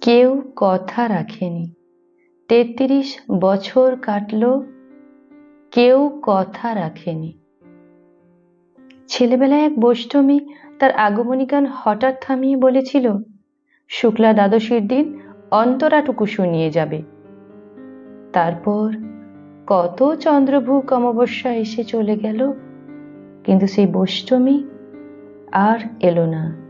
কেউ কথা রাখেনি। তেত্রিশ বছর কাটল, কেউ কথা রাখেনি। ছেলেবেলায় এক বৈষ্টমী তার আগমনী গান হঠাৎ থামিয়ে বলেছিল, শুক্লা দ্বাদশীর দিন অন্তরাটুকু শুনিয়ে যাবে। তারপর কত চন্দ্রভূক অমাবস্যা এসে চলে গেল, কিন্তু সেই বৈষ্টমী আর এলো না।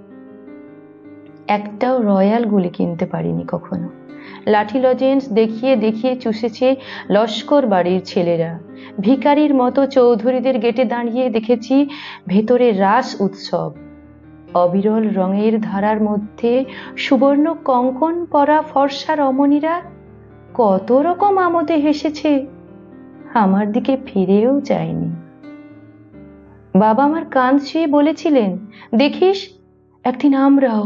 একটাও রয়্যাল গুলি কিনতে পারিনি কখনো। লাঠি লজেন্স দেখিয়ে দেখিয়ে চুষেছে লস্কর বাড়ির ছেলেরা। ভিকারির মতো চৌধুরীদের গেটে দাঁড়িয়ে দেখেছি ভেতরে রাস উৎসব। অবিরল রঙের ধারার মধ্যে সুবর্ণ কঙ্কন পরা ফর্সা রমণীরা কত রকম আমোদে হেসেছে। আমার দিকে ফিরেও যায়নি। বাবা আমার কান ছুঁয়ে বলেছিলেন, দেখিস, একদিন আমরাও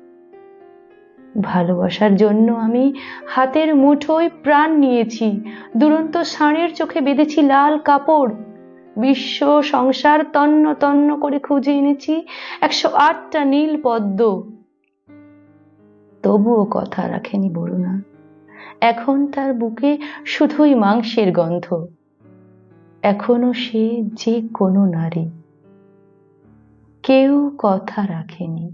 ভালোবাসার জন্য আমি হাতের মুঠোয় প্রাণ নিয়েছি। দুরন্ত ষাঁড়ের চোখে বেঁধেছি লাল কাপড়। বিশ্ব সংসার তন্ন তন্ন করে খুঁজে এনেছি একশো আটটা নীল পদ্ম। তবুও কথা রাখেনি বরুণা। এখন তার বুকে শুধুই মাংসের গন্ধ। এখনও সে যে কোনো নারী। কেউ কথা রাখেনি।